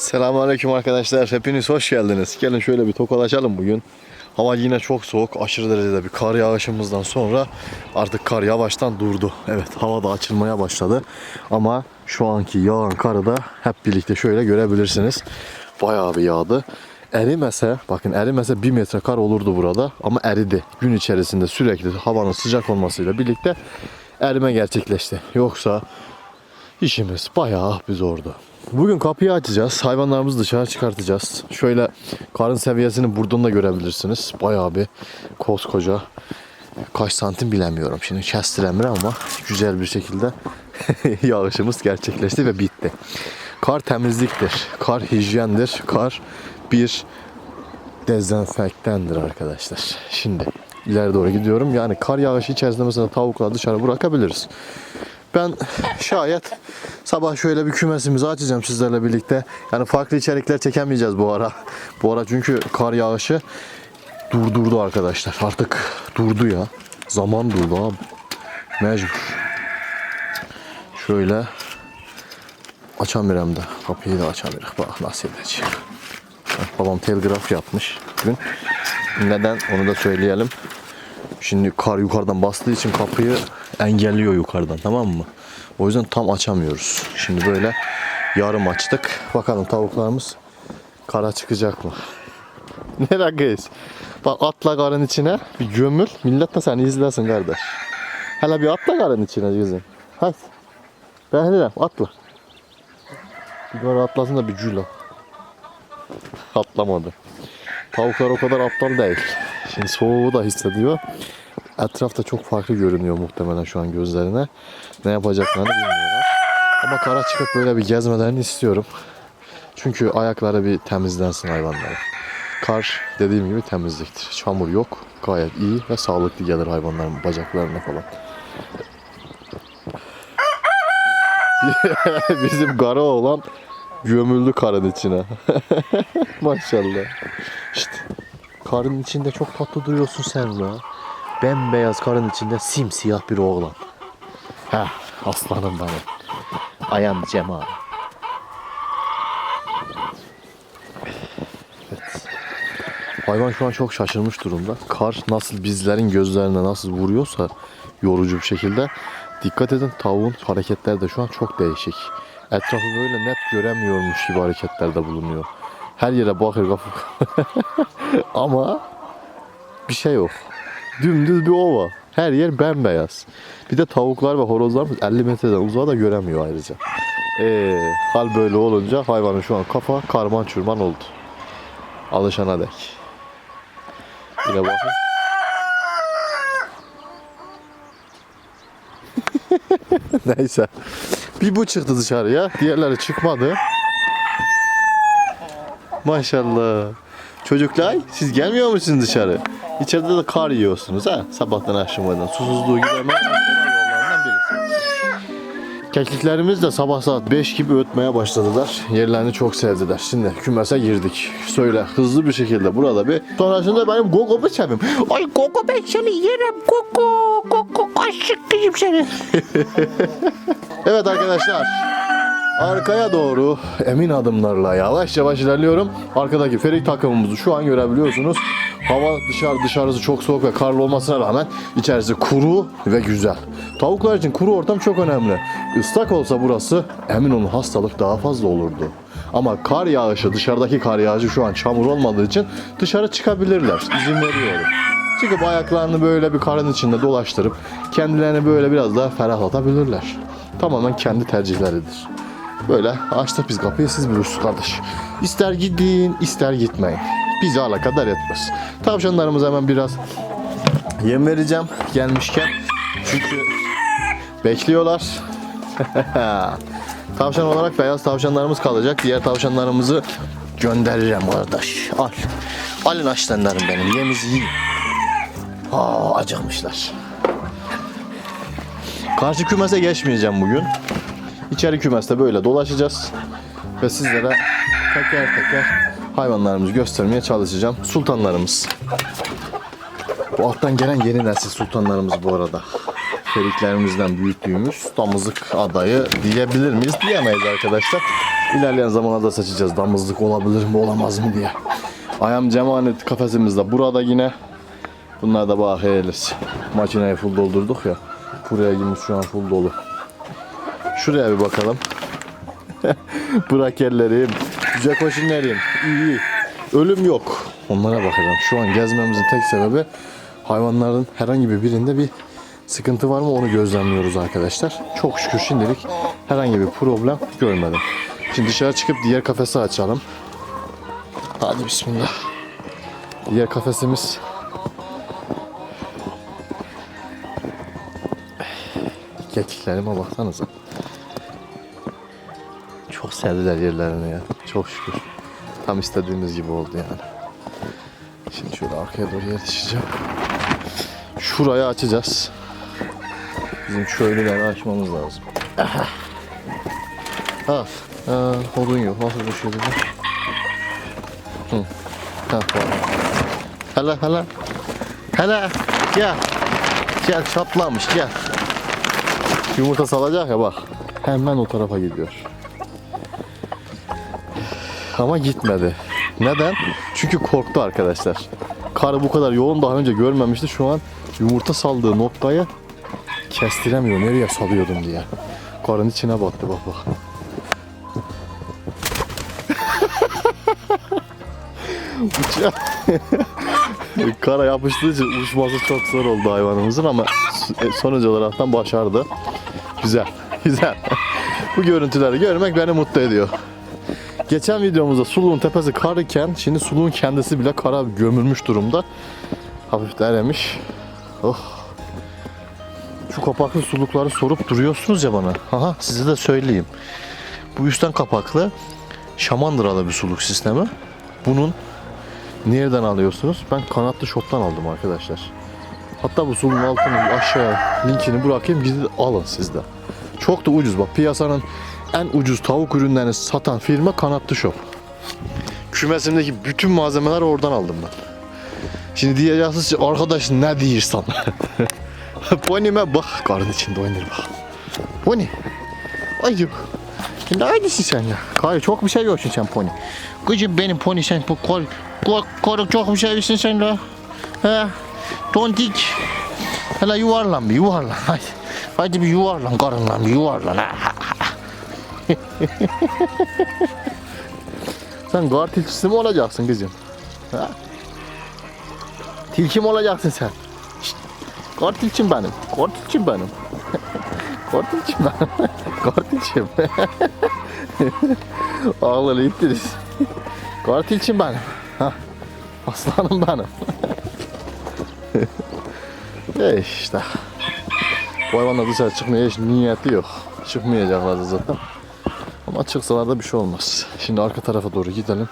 Selamünaleyküm arkadaşlar. Hepiniz hoş geldiniz. Gelin şöyle bir tokalaşalım bugün. Hava yine çok soğuk. Aşırı derecede bir kar yağışımızdan sonra artık kar yavaştan durdu. Evet hava da açılmaya başladı. Ama şu anki yağan karı da hep birlikte şöyle görebilirsiniz. Bayağı bir yağdı. Erimese, bakın erimese 1 metre kar olurdu burada ama eridi. Gün içerisinde sürekli havanın sıcak olmasıyla birlikte erime gerçekleşti. Yoksa İşimiz bayağı bir zordu. Bugün kapıyı açacağız. Hayvanlarımızı dışarı çıkartacağız. Şöyle karın seviyesini buradan da görebilirsiniz. Bayağı bir koskoca kaç santim bilemiyorum. Şimdi kestiremiyorum ama güzel bir şekilde yağışımız gerçekleşti ve bitti. Kar temizliktir. Kar hijyendir. Kar bir dezenfektandır arkadaşlar. Şimdi ileri doğru gidiyorum. Yani kar yağışı içerisinde mesela tavukları dışarı bırakabiliriz. Ben şayet sabah şöyle bir kümesimizi açacağım sizlerle birlikte. Yani farklı içerikler çekemeyeceğiz bu ara. Bu ara çünkü kar yağışı durdurdu arkadaşlar. Artık durdu ya. Zaman durdu abi. Mecbur. Şöyle açamıyorum da. Kapıyı da açamıyorum. Bak nasıl edeceğim. Bak, Babam telgraf yapmış bugün. Neden onu da söyleyelim. Şimdi kar yukarıdan bastığı için kapıyı engelliyor yukarıdan tamam mı? O yüzden tam açamıyoruz. Şimdi böyle yarım açtık. Bakalım tavuklarımız kara çıkacak mı? ne rakıyız? Bak atla karın içine bir gömül. Millet de seni izlesin kardeş. Hele bir atla karın içine kızım. Hadi. Dedim atla. Bir kara atlasın da bir cülo. Atlamadı. Tavuklar o kadar aptal değil. Şimdi soğuğu da hissediyor. Etrafta çok farklı görünüyor muhtemelen şu an gözlerine. Ne yapacaklarını bilmiyorlar. Ama kara çıkıp böyle bir gezmelerini istiyorum. Çünkü ayakları bir temizlensin hayvanların. Kar dediğim gibi temizliktir. Çamur yok. Gayet iyi ve sağlıklı gelir hayvanların bacaklarına falan. Bizim kara olan gömüldü karın içine. Maşallah. İşte karın içinde çok tatlı duruyorsun sen ya. Bembeyaz karın içinde simsiyah bir oğlan. Heh, aslanım benim. Ayan Cemal. Evet. Hayvan şu an çok şaşırmış durumda. Kar nasıl bizlerin gözlerine nasıl vuruyorsa yorucu bir şekilde. Dikkat edin tavuğun hareketleri de şu an çok değişik. Etrafı böyle net göremiyormuş gibi hareketlerde bulunuyor. Her yere bakır kapı. Ama bir şey yok. Dümdüz bir ova. Her yer bembeyaz. Bir de tavuklar ve horozlarımız 50 metreden uzağa da göremiyor ayrıca. Ee, hal böyle olunca hayvanın şu an kafa karman çurman oldu. Alışana dek. Yine bakın. Neyse. Bir bu çıktı dışarıya. Diğerleri çıkmadı. Maşallah. Çocuklar siz gelmiyor musunuz dışarı? İçeride de kar yiyorsunuz ha sabahtan akşamadan. Susuzluğu gidermenin en kolay yollarından birisi. Kekliklerimiz de sabah saat 5 gibi ötmeye başladılar. Yerlerini çok sevdiler. Şimdi kümese girdik. Söyle hızlı bir şekilde burada bir. Sonrasında benim gogo bıçağım. Ay Koko ben seni yerim Koko. Koko aşık kızım seni. Evet arkadaşlar. Arkaya doğru emin adımlarla yavaş yavaş ilerliyorum. Arkadaki ferik takımımızı şu an görebiliyorsunuz. Hava dışarı dışarısı çok soğuk ve karlı olmasına rağmen içerisi kuru ve güzel. Tavuklar için kuru ortam çok önemli. Islak olsa burası emin olun hastalık daha fazla olurdu. Ama kar yağışı dışarıdaki kar yağışı şu an çamur olmadığı için dışarı çıkabilirler. İzin veriyorum. Çıkıp ayaklarını böyle bir karın içinde dolaştırıp kendilerini böyle biraz daha ferahlatabilirler. Tamamen kendi tercihleridir. Böyle açtık biz kapıyı siz bilirsiniz kardeş. İster gidin ister gitmeyin. Bizi alakadar etmez. Tavşanlarımıza hemen biraz yem vereceğim gelmişken. Çünkü bekliyorlar. Tavşan olarak beyaz tavşanlarımız kalacak. Diğer tavşanlarımızı gönderirim kardeş. Al. Alın aslanlarım benim. Yemizi yiyin. Aa, acıkmışlar. Karşı kümese geçmeyeceğim bugün. İçeri kümeste böyle dolaşacağız. Ve sizlere teker teker hayvanlarımızı göstermeye çalışacağım. Sultanlarımız. Bu alttan gelen yeni nesil sultanlarımız bu arada. Feriklerimizden büyüttüğümüz damızlık adayı diyebilir miyiz? Diyemeyiz arkadaşlar. İlerleyen zamanlarda seçeceğiz. Damızlık olabilir mi olamaz mı diye. Ayam Cemanet kafesimizde burada yine. Bunlar da bak hayırlısı. Makineyi full doldurduk ya. Buraya girmiş şu an full dolu. Şuraya bir bakalım. Bırak ellerim. Güzel koşunlarım. İyi. Ölüm yok. Onlara bakacağım. Şu an gezmemizin tek sebebi hayvanların herhangi bir birinde bir sıkıntı var mı onu gözlemliyoruz arkadaşlar. Çok şükür şimdilik herhangi bir problem görmedim. Şimdi dışarı çıkıp diğer kafesi açalım. Hadi bismillah. Diğer kafesimiz Kekiklerime baksanıza. Sevdiler yerlerini ya. Çok şükür. Tam istediğimiz gibi oldu yani. Şimdi şöyle arkaya doğru yetişeceğim. Şurayı açacağız. Bizim köylüleri açmamız lazım. Aha. Ha, ha, odun yok. Nasıl bu şey? Hı. Ha. Hele hele. Hele. Gel. Gel çatlamış gel. Yumurta salacak ya bak. Hemen o tarafa gidiyor. Ama gitmedi. Neden? Çünkü korktu arkadaşlar. Karı bu kadar yoğun daha önce görmemişti. Şu an yumurta saldığı noktayı kestiremiyor. Nereye salıyordum diye. Karın içine battı bak bak. Kara yapıştığı için uçması çok zor oldu hayvanımızın ama sonuç olaraktan başardı. Güzel, güzel. Bu görüntüleri görmek beni mutlu ediyor. Geçen videomuzda suluğun tepesi kar iken şimdi suluğun kendisi bile kara gömülmüş durumda. Hafif de erimiş. Oh. Şu kapaklı sulukları sorup duruyorsunuz ya bana. Aha size de söyleyeyim. Bu üstten kapaklı şamandıralı bir suluk sistemi. Bunun nereden alıyorsunuz? Ben kanatlı shop'tan aldım arkadaşlar. Hatta bu suluğun altını aşağıya linkini bırakayım gidin alın siz de. Çok da ucuz bak piyasanın en ucuz tavuk ürünlerini satan firma Kanatlı Shop. Kümesimdeki bütün malzemeler oradan aldım ben. Şimdi diyeceksiniz ki arkadaş ne diyorsan. Ponime bak karın içinde oynar bak. Pony. Ay yok. Şimdi aynısı sen ya. Kay çok bir şey görsün sen pony. Kızım benim pony sen bu kol, kol, kol çok bir şey görsün sen la. He. Tontik. Hele yuvarlan bir yuvarlan. Haydi. Haydi bir yuvarlan karınlan bir yuvarlan. Ha. Sen gar tilkisi mi olacaksın kızım? Ha? Tilki mi olacaksın sen? Şşt. Gar tilkim benim. Gar tilkim benim. Gar tilkim benim. Gar tilkim. Ağları ittiniz. Gar tilkim benim. Ha. Aslanım benim. e işte. Bu hayvanlar dışarı çıkmaya hiç niyeti yok. Çıkmayacaklar zaten. Ama çıksalar da bir şey olmaz. Şimdi arka tarafa doğru gidelim.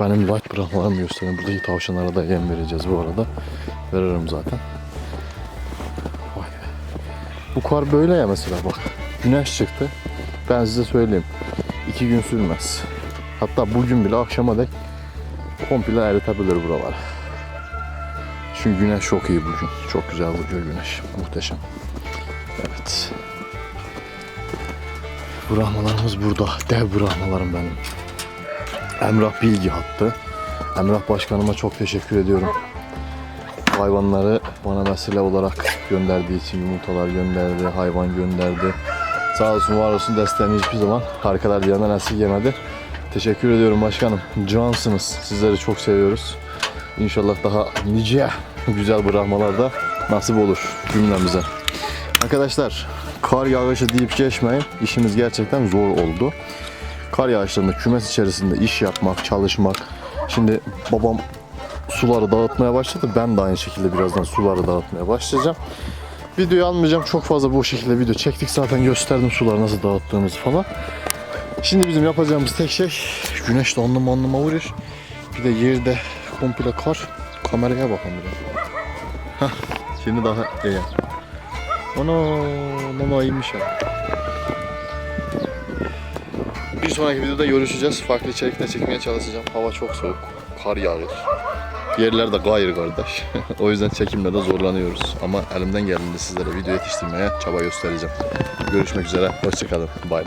Benim light bırakmalarımı göstereyim. Buradaki tavşanlara da yem vereceğiz bu arada. Veririm zaten. Vay be. Bu kar böyle ya mesela bak. Güneş çıktı. Ben size söyleyeyim. iki gün sürmez. Hatta bugün bile akşama dek komple eritebilir buralar. Çünkü güneş çok iyi bugün. Çok güzel vuruyor güneş. Muhteşem. Evet. Brahmalarımız burada. Dev brahmalarım benim. Emrah Bilgi hattı. Emrah Başkanıma çok teşekkür ediyorum. Hayvanları bana mesele olarak gönderdiği için yumurtalar gönderdi, hayvan gönderdi. Sağ olsun var olsun desteğini hiçbir zaman arkalar yanından esirgemedi. Teşekkür ediyorum başkanım. Cansınız. Sizleri çok seviyoruz. İnşallah daha nice güzel bırakmalar da nasip olur cümlemize. Arkadaşlar kar yağışı deyip geçmeyin. İşimiz gerçekten zor oldu. Kar yağışlarında kümes içerisinde iş yapmak, çalışmak. Şimdi babam suları dağıtmaya başladı. Ben de aynı şekilde birazdan suları dağıtmaya başlayacağım. Videoyu almayacağım. Çok fazla bu şekilde video çektik. Zaten gösterdim suları nasıl dağıttığımızı falan. Şimdi bizim yapacağımız tek şey güneş de onluma onluma vuruyor. Bir de yerde komple kar. Kameraya bakın bir de. Hah, şimdi daha iyi. Ana, mama iyiymiş ya. Bir sonraki videoda görüşeceğiz. Farklı içerikler çekmeye çalışacağım. Hava çok soğuk. Kar yağıyor. Yerler de gayır kardeş. o yüzden çekimle de zorlanıyoruz. Ama elimden geldiğinde sizlere video yetiştirmeye çaba göstereceğim. Görüşmek üzere. Hoşçakalın. Bay.